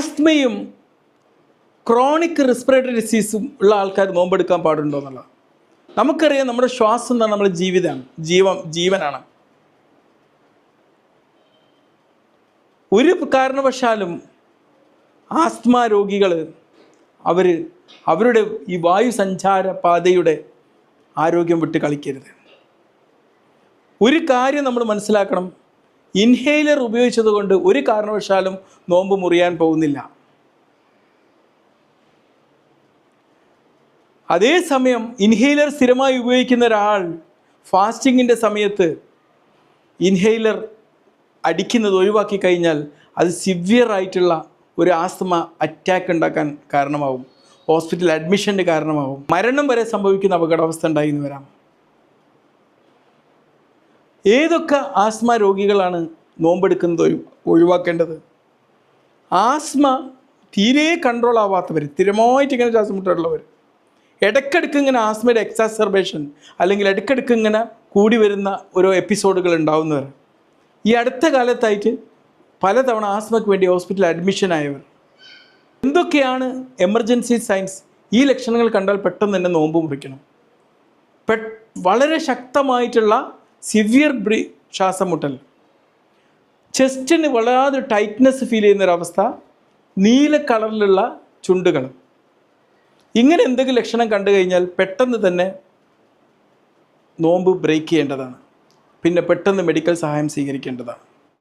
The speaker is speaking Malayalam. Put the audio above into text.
ആസ്മയും ക്രോണിക് റെസ്പിറേറ്ററി ഡിസീസും ഉള്ള ആൾക്കാർ നോമ്പെടുക്കാൻ പാടുണ്ടോ എന്നുള്ളത്. നമുക്കറിയാം നമ്മുടെ ശ്വാസം എന്ന് നമ്മുടെ ജീവിതമാണ്. ജീവം ജീവനാണ്. ഒരു കാരണവശാലും ആസ്മ രോഗികൾ അവർ അവരുടെ ഈ വായു സഞ്ചാര പാതയുടെ ആരോഗ്യം വിട്ട് കളിക്കരുത്. ഒരു കാര്യം നമ്മൾ മനസ്സിലാക്കണം. ഇൻഹേലർ ഉപയോഗിച്ചത് കൊണ്ട് ഒരു കാരണവശാലും നോമ്പ് മുറിയാൻ പോകുന്നില്ല. അതേസമയം ഇൻഹേലർ സ്ഥിരമായി ഉപയോഗിക്കുന്ന ഒരാൾ ഫാസ്റ്റിങ്ങിന്റെ സമയത്ത് ഇൻഹേലർ അടിക്കുന്നത് ഒഴിവാക്കി കഴിഞ്ഞാൽ അത് സിവിയർ ആയിട്ടുള്ള ഒരു ആസ്തമ അറ്റാക്ക് ഉണ്ടാക്കാൻ കാരണമാവും. ഹോസ്പിറ്റൽ അഡ്മിഷന്റെ കാരണമാവും. മരണം വരെ സംഭവിക്കുന്ന അപകടാവസ്ഥ ഉണ്ടായി എന്ന് വരാം. ഏതൊക്കെ ആസ്മ രോഗികളാണ് നോമ്പെടുക്കുന്നത് ഒഴിവാക്കേണ്ടത്? ആസ്മ തീരെ കൺട്രോൾ ആവാത്തവർ സ്ഥിരമായിട്ട് ഇങ്ങനെ ശ്വാസം മുട്ടുള്ളവർ ഇടയ്ക്കിടയ്ക്ക് ഇങ്ങനെ ആസ്മയുടെ എക്സാസർബേഷൻ അല്ലെങ്കിൽ ഇടയ്ക്കിടയ്ക്ക് ഇങ്ങനെ കൂടി വരുന്ന ഓരോ എപ്പിസോഡുകൾ ഉണ്ടാവുന്നവർ ഈ അടുത്ത കാലത്തായിട്ട് പലതവണ ആസ്മയ്ക്ക് വേണ്ടി ഹോസ്പിറ്റലിൽ അഡ്മിഷൻ ആയവർ എന്തൊക്കെയാണ് എമർജൻസി സയൻസ് ഈ ലക്ഷണങ്ങൾ കണ്ടാൽ പെട്ടെന്ന് തന്നെ നോമ്പ് മുറിക്കണം. വളരെ ശക്തമായിട്ടുള്ള സിവിയർ ബ്രീ ശ്വാസം മുട്ടൽ ചെസ്റ്റിന് വളരെ ടൈറ്റ്നെസ് ഫീൽ ചെയ്യുന്നൊരവസ്ഥ നീല കളറിലുള്ള ചുണ്ടുകൾ. ഇങ്ങനെ എന്തെങ്കിലും ലക്ഷണം കണ്ടു കഴിഞ്ഞാൽ പെട്ടെന്ന് തന്നെ നോമ്പ് ബ്രേക്ക് ചെയ്യേണ്ടതാണ്. പിന്നെ പെട്ടെന്ന് മെഡിക്കൽ സഹായം സ്വീകരിക്കേണ്ടതാണ്.